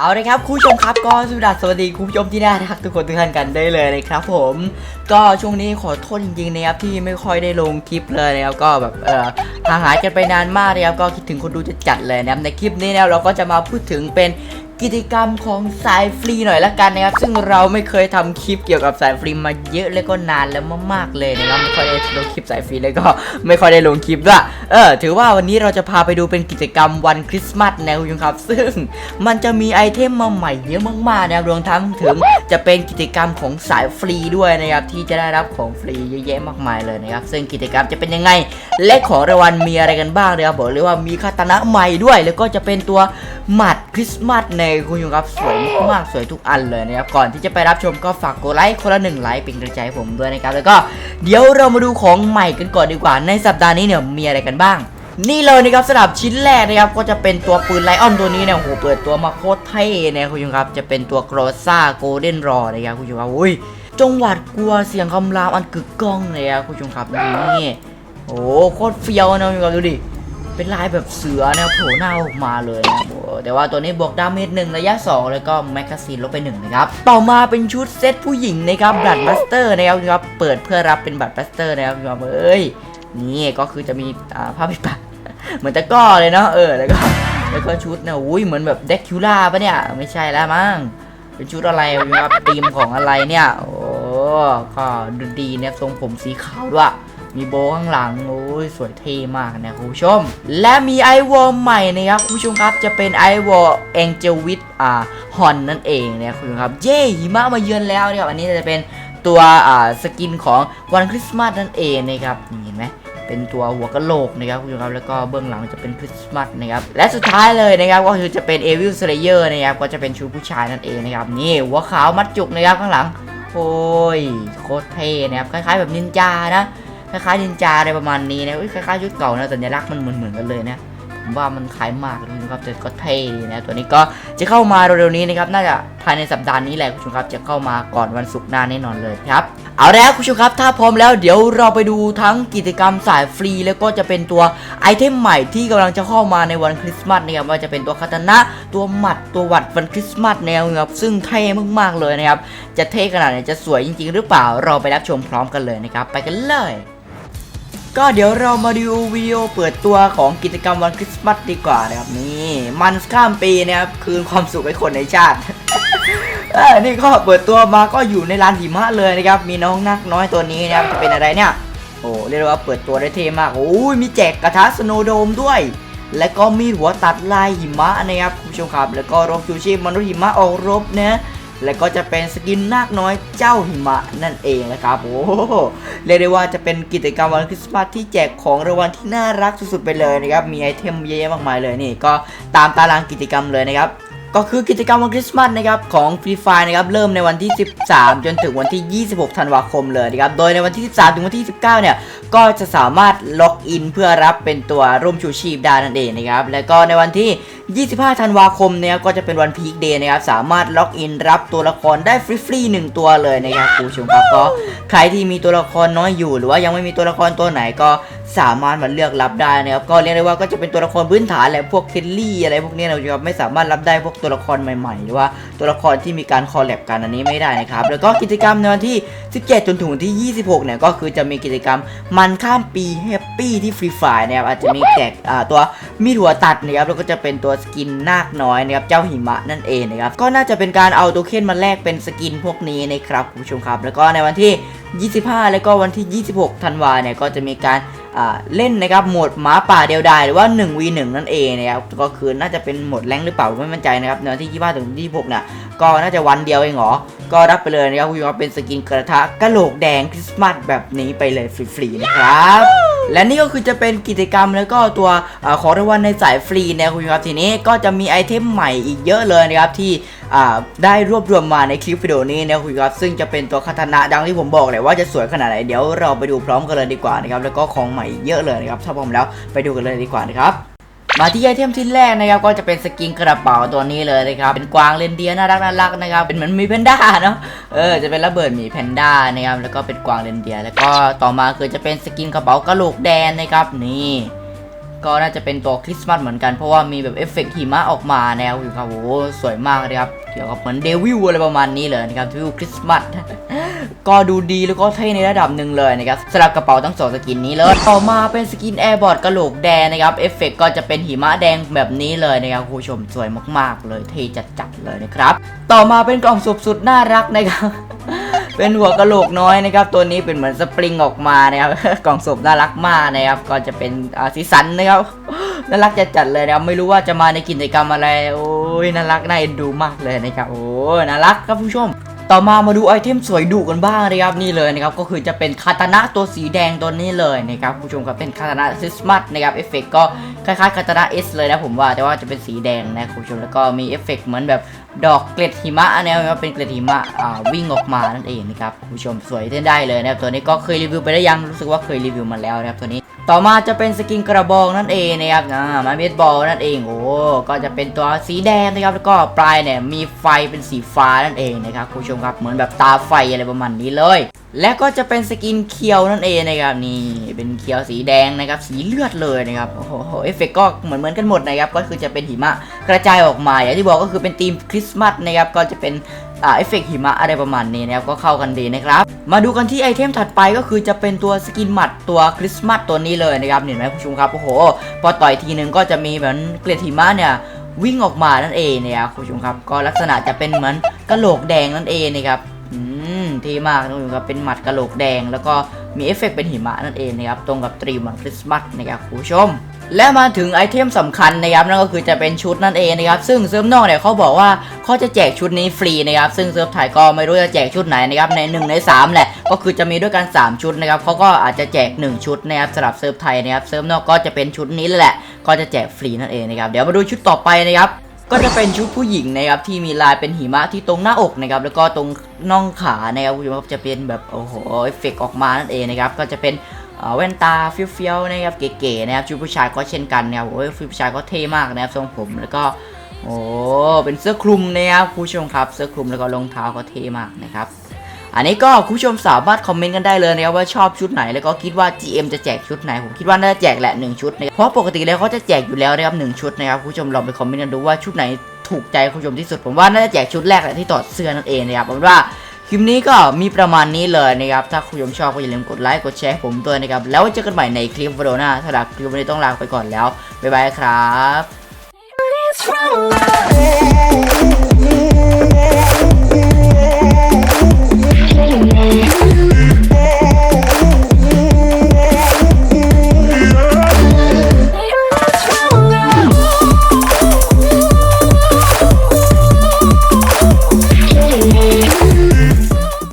เอาเลยครับคุณผู้ชมครับก็สวัสดีสวัสดีคุณผู้ชมที่น่ารักทุกคนทุกท่านกันได้เลยนะครับผม ก็ช่วงนี้ขอโทษจริงๆนะครับที่ไม่ค่อยได้ลงคลิปเลยนะครับก็แบบเออห่างหายกันไปนานมากนะครับก็คิดถึงคนดูจะจัดเลยนะครับในคลิปนี้เนี่ยเราก็จะมาพูดถึงเป็น กิจกรรมของสายฟรีหน่อยละกันนะครับ ซึ่งเราไม่เคยทำคลิปเกี่ยวกับสายฟรีมาเยอะแล้วก็นานแล้วมากๆเลยนะครับไม่ค่อยได้ลงคลิปสายฟรีแล้วก็ไม่ค่อยได้ลงคลิปด้วยเออถือว่าวันนี้เราจะพาไปดูเป็นกิจกรรมวันคริสต์มาสนะคุณผู้ชมครับ ซึ่งมันจะมีไอเทมมาใหม่เยอะมากๆนะครับรวมทั้งถึงจะเป็นกิจกรรมของสายฟรีด้วยนะครับที่จะได้รับของฟรีเยอะแยะมากมายเลยนะครับซึ่งกิจกรรมจะเป็นยังไง และของรางวัลมีอะไรกันบ้างนะครับบอกเลยว่ามีคาตานะใหม่ด้วย แล้วก็จะเป็นตัว หมัดคริสต์มาสในคุณผู้ชมครับสวยมากสวยทุกอันเลยนะครับก่อนที่จะไปรับชมก็ฝากกดไลค์คนละหนึ่งไลค์เป็นกำลังใจให้ผมด้วยนะครับแล้วก็เดี๋ยวเรามาดูของใหม่กันก่อนดีกว่า ในสัปดาห์นี้เนี่ยมีอะไรกันบ้าง นี่เลยนะครับสำหรับชิ้นแรกนะครับก็จะเป็นตัวปืนไลออนตัวนี้เนี่ยโหเปิดตัวมาโคตรเท่นะคุณผู้ชมครับจะเป็นตัวโกรซ่าโกลเด้นรอนะครับคุณผู้ชมครับอุ้ยจงหวาดกลัวเสียงคำรามอันกึกก้องเลยครับคุณผู้ชมครับนี่โอ้โหโคตรเฟี้ยวนะคุณผู้ชมครับดูดิ เป็นลายแบบเสือนะโผล่หน้าออกมาเลยนะแต่ว่าตัวนี้บวกดาเมจหนึ่งระยะ 2 แล้วก็แมกกาซีนลบไปหนึ่งนะครับ ต่อมาเป็นชุดเซตผู้หญิงนะครับบัตรบัสเตอร์นะครับครับเปิดเพื่อรับเป็นบัตรบัสเตอร์นะครับครับเอ้ยนี่ก็คือจะมีผ้าปิดปากเหมือนตะก้อเลยเนาะเออแล้วก็แล้วก็ชุดเนี่ยอุ้ยเหมือนแบบเด็กคิวล่าปะเนี่ยไม่ใช่แล้วมั้งเป็นชุดอะไรครับธีมของอะไรเนี่ยโอ้ก็ดูดีเนี่ยทรงผมสีขาวด้วย มีโบว์ข้างหลังโอ้ยสวยเท่มากนะคุณผู้ชม และมีไอวอลใหม่นะครับคุณผู้ชมครับจะเป็นไอวอลเอ็งเจลวิทอ่าฮอนนั่นเองนี่ยคุณผู้ชมครับ เย้หิมะมาเยือนแล้วนะครับอันนี้จะเป็นตัวอ่าสกินของวันคริสต์มาสนั่นเองนะครับนี่เห็นไหมเป็นตัวหัวกะโหลกนะครับคุณผู้ชมครับแล้วก็เบื้องหลังจะเป็นคริสต์มาสนะครับและสุดท้ายเลยนะครับก็คือจะเป็นเอวิลสเลเยอร์นะครับก็จะเป็นชุดผู้ชายนั่นเองนะครับนี่หัวขาวมัดจุกนะครับข้างหลังโอ้ยโคตรเท่นะครับคล้ายๆแบบนินจานะ คล้ายๆนินจาอะไรประมาณนี้นะคล้ายๆชุดเก่านะสัญลักษณ์มันเหมือนๆกันเลยนะผมว่ามันคล้ายมากนะครับแต่ก็เท่ดีนะตัวนี้ก็จะเข้ามาเร็วๆนี้นะครับน่าจะภายในสัปดาห์นี้แหละคุณผู้ชมครับจะเข้ามาก่อนวันศุกร์หน้าแน่นอนเลยครับเอาแล้วคุณผู้ชมครับถ้าพร้อมแล้วเดี๋ยวเราไปดูทั้งกิจกรรมสายฟรี แล้วก็จะเป็นตัวไอเทมใหม่ที่กำลังจะเข้ามาในวันคริสต์มาสนะครับว่าจะเป็นตัวคาตานะตัวหมัดตัวหวัดวันคริสต์มาสแนวนะครับซึ่งเท่มากๆเลยนะครับจะเท่ขนาดไหนจะสวยจริงๆ หรือเปล่าเราไปรับชมพร้อมกันเลยนะครับไปกันเลย ก็เดี๋ยวเรามาดูวิดีโอเปิดตัวของกิจกรรมวันคริสต์มาสดีกว่านะครับนี่มันข้ามปีนะครับคืนความสุขให้คนในชาตินี่ก็เปิดตัวมาก็อยู่ในลานหิมะเลยนะครับ มีน้องนักน้อยตัวนี้นะครับจะเป็นอะไรเนี่ยโอ้เรียกว่าเปิดตัวได้เท่มากโอ้ยมีแจกกระทะสโนโดมด้วย และก็มีหัวตัดลายหิมะนะครับคุณผู้ชมครับ แล้วก็รบชูชีพมนุษย์หิมะออกรบนะ แล้วก็จะเป็นสกินนาคน้อยเจ้าหิมะนั่นเองนะครับโอ้โหเรียกได้ว่าจะเป็นกิจกรรมวันคริสต์มาสที่แจกของรางวัลที่น่ารักสุดๆไปเลยนะครับมีไอเทมเยอะแยะมากมายเลยนี่ก็ตามตารางกิจกรรมเลยนะครับก็คือกิจกรรมวันคริสต์มาสนะครับของฟรีไฟนะครับเริ่มในวันที่ 13 จนถึงวันที่ 26 ธันวาคมเลยนะครับโดยในวันที่ 13 ถึงวันที่ 19 เนี่ยก็จะสามารถล็อกอินเพื่อรับเป็นตัวร่มชูชีพได้นั่นเองนะครับแล้วก็ในวันที่ 25 ธันวาคมเนี่ยก็จะเป็นวันพีคเดย์นะครับ สามารถล็อกอินรับตัวละครได้ฟรีๆหนึ่งตัวเลยนะครับคุณผู้ชมครับก็ใครที่มีตัวละครน้อยอยู่ หรือว่ายังไม่มีตัวละครตัวไหนก็สามารถมาเลือกรับได้นะครับก็เรียกได้ว่าก็จะเป็นตัวละครพื้นฐานแหละพวกเคลลี่อะไรพวกนี้นะครับไม่สามารถรับได้พวกตัวละครใหม่ๆ หรือว่าตัวละครที่มีการคอลแลบกันอันนี้ไม่ได้นะครับแล้วก็กิจกรรมในวันที่ 17 จนถึงวันที่ 26 เนี่ยก็คือจะมีกิจกรรมมันข้ามปีแฮปปี้ที่ฟรีไฟนะครับอาจจะมีแจกตัวมีดหัวตัดนะครับแล้วก็จะเป็นตัวสกินนาคน้อยนะครับเจ้าหิมะนั่นเองนะครับก็น่าจะเป็นการเอาโตัวเค็นมาแลกเป็นสกินพวกนี้นะครับคุณผู้ชมครับ แล้วก็ในวันที่ 25 แล้วก็วันที่ 26 ธันวาเนี่ยก็จะมีการเล่นนะครับโหมดหมาป่าเดียวดายหรือว่า 1v1 นั่นเองนะครับก็คือน่าจะเป็นโหมดแรงหรือเปล่าไม่มั่นใจนะครับในวันที่ 25 ถึง 26เนี่ยก็น่าจะวันเดียวเองเหรอ ก็รับไปเลยนะครับคุณผู้ชมเป็นสกินกระทะกะโหลกแดงคริสต์มาสแบบนี้ไปเลยฟรีๆนะครับ และนี่ก็คือจะเป็นกิจกรรมแล้วก็ตัวอของรางวัลในสายฟรีนะคุณครับทีนี้ก็จะมีไอเทมใหม่อีกเยอะเลยนะครับที่ได้รวบรวมมาในคลิปวิดีโอนี้นะคุณครับซึ่งจะเป็นตัวคาถานะดังที่ผมบอกเลยว่าจะสวยขนาดไหนเดี๋ยวเราไปดูพร้อมกันเลยดีกว่านะครับแล้วก็ของใหม่อีกเยอะเลยนะครับถ้าพร้อมแล้วไปดูกันเลยดีกว่านะครับ มาที่ไอเทมชิ้นแรกนะครับก็จะเป็นสกินกระเป๋าตัวนี้เลยนะครับเป็นกวางเรนเดียร์น่ารักน่ารักนะครับเป็นเหมือนมีแพนด้าเนาะเออจะเป็นระเบิดหมีแพนด้านะครับแล้วก็เป็นกวางเรนเดียร์แล้วก็ต่อมาคือจะเป็นสกินกระเป๋ากระโหลกแดงนะครับนี่ ก็น่าจะเป็นตัวคริสต์มาสเหมือนกันเพราะว่ามีแบบเอฟเฟกต์หิมะออกมาแนวอยู่ครับโอ้โหสวยมากเลยครับเกี่ยวกับเหมือนเดวิลอะไรประมาณนี้เลยนะครับเดวิลคริสต์มาสก็ดูดีแล้วก็เท่ในระดับหนึ่งเลยนะครับสำหรับกระเป๋าทั้งสองสกินนี้เลยต่อมาเป็นสกินแอร์บอร์ดกระโหลกแดงนะครับเอฟเฟกก็จะเป็นหิมะแดงแบบนี้เลยนะครับคุณผู้ชมสวยมากๆเลยเท่จัดๆเลยนะครับ ต่อมาเป็นกล่องสุบสุดน่ารักนะครับ เป็นหัวกะโหลกน้อยนะครับ ตัวนี้เป็นเหมือนสปริงออกมานะครับกล่องศพน่ารักมากนะครับ ก็จะเป็นสีสันนะครับน่ารักจัดเลยนะครับไม่รู้ว่าจะมาในกิจกรรมอะไร โอ้ยน่ารักน่าเอ็นดูมากเลยนะครับโอ้ยน่ารักครับผู้ชมต่อมามาดูไอเทมสวยดุกันบ้างนะครับนี่เลยนะครับก็คือจะเป็นคาตานะตัวสีแดงตัวนี้เลยนะครับผู้ชมครับเป็นคาตานะซิสมัสนะครับเอฟเฟกก็คล้ายๆคาตานะเอสเลยนะผมว่าแต่ว่าจะเป็นสีแดงนะคุณผู้ชมแล้วก็มีเอฟเฟกเหมือนแบบ ดอกเกล็ดหิมะแนวว่าเป็นเกล็ดหิมะอ่าวิ่งออกมานั่นเองนะครับคุณผู้ชมสวยได้เลยนะครับตัวนี้ก็เคยรีวิวไปได้ยังรู้สึกว่าเคยรีวิวมาแล้วนะครับตัวนี้ ต่อมาจะเป็นสกินกระบองนั่นเองนะครับอ่ามาเมดบอลนั่นเองโอ้ก็จะเป็นตัวสีแดงนะครับแล้วก็ปลายเนี่ยมีไฟเป็นสีฟ้านั่นเองนะครับคุณผู้ชมครับเหมือนแบบตาไฟอะไรประมาณนี้เลย และก็จะเป็นสกินเคียวนั่นเองนะครับนี่เป็นเคียวสีแดงนะครับสีเลือดเลยนะครับโอ้โหเอฟเฟกก็เหมือนเหมือนกันหมดนะครับก็คือจะเป็นหิมะกระจายออกมาอย่างที่บอกก็คือเป็นธีมคริสต์มาสนะครับก็จะเป็น เอฟเฟกหิมะอะไรประมาณนี้นะครับก็เข้ากันดีนะครับมาดูกันที่ไอเทมถัดไปก็คือจะเป็นตัวสกินหมัดตัวคริสต์มาสตัวนี้เลยนะครับเห็นไหมผู้ชมครับโอ้โหพอต่อยทีนึงก็จะมีเหมือนเกล็ดหิมะเนี่ยวิ่งออกมานั่นเองเนะครับคุณผู้ชมครับก็ลักษณะจะเป็นเหมือนกระโหลกแดงนั่นเองนะครับอืมเท่มากนะคุณชุมครับเป็นหมัดกระโหลกแดง แล้วก็มีเอฟเฟกต์เป็นหิมะนั่นเองนะครับตรงกับตรีมวันคริสต์มาสนะครับคุณผู้ชม และมาถึงไอเทมสำคัญนะครับนั่นก็คือจะเป็นชุดนั่นเองนะครับซึ่งเซิร์ฟนอกเนี่ยเขาบอกว่าเขาจะแจกชุดนี้ฟรีนะครับซึ่งเซิร์ฟไทยก็ไม่รู้จะแจกชุดไหนนะครับใน1ใน3แหละก็คือจะมีด้วยกัน 3 ชุดนะครับเขาก็อาจจะแจก 1 ชุดนะครับสำหรับเซิร์ฟไทยนะครับเซิร์ฟนอกก็จะเป็นชุดนี้แหละก็จะแจกฟรีนั่นเองนะครับเดี๋ยวมาดูชุดต่อไปนะครับก็จะเป็นชุดผู้หญิงนะครับที่มีลายเป็นหิมะที่ตรงหน้าอกนะครับแล้วก็ตรงน่องขานะครับคุณผู้ชมครับจะเป็นแบบโอ้โหเอฟเฟกต์ออกมานั่นเองนะครับก็จะเป็น แว่นตาเฟี้ยวๆนะครับเก๋ๆนะครับชุดผู้ชายก็เช่นกันนะครับโอ้ยชุดผู้ชายก็เท่มากนะครับทรงผมแล้วก็โอ้เป็นเสื้อคลุมนะครับคุณผู้ชมครับเสื้อคลุมแล้วก็รองเท้าก็เท่มากนะครับอันนี้ก็คุณผู้ชมสามารถคอมเมนต์กันได้เลยนะครับว่าชอบชุดไหนแล้วก็คิดว่า GM จะแจกชุดไหนผมคิดว่าน่าจะแจกแหละหนึ่งชุดนะเพราะปกติแล้วเขาจะแจกอยู่แล้วนะครับหนึ่งชุดนะครับคุณผู้ชมลองไปคอมเมนต์กันดูว่าชุดไหนถูกใจคุณผู้ชมที่สุดผมว่าน่าจะแจกชุดแรกแหละที่ถอดเสื้อนั่นเองนะครับเอาเป็นว่า คลิปนี้ก็มีประมาณนี้เลยนะครับ ถ้าคุณผู้ชมชอบก็อย่าลืมกดไลค์ กดแชร์ผมด้วยนะครับ แล้วเจอกันใหม่ในคลิปวิดีโอหน้าสำหรับคลิปวันนี้ต้องลาไปก่อนแล้ว บ๊ายบายครับ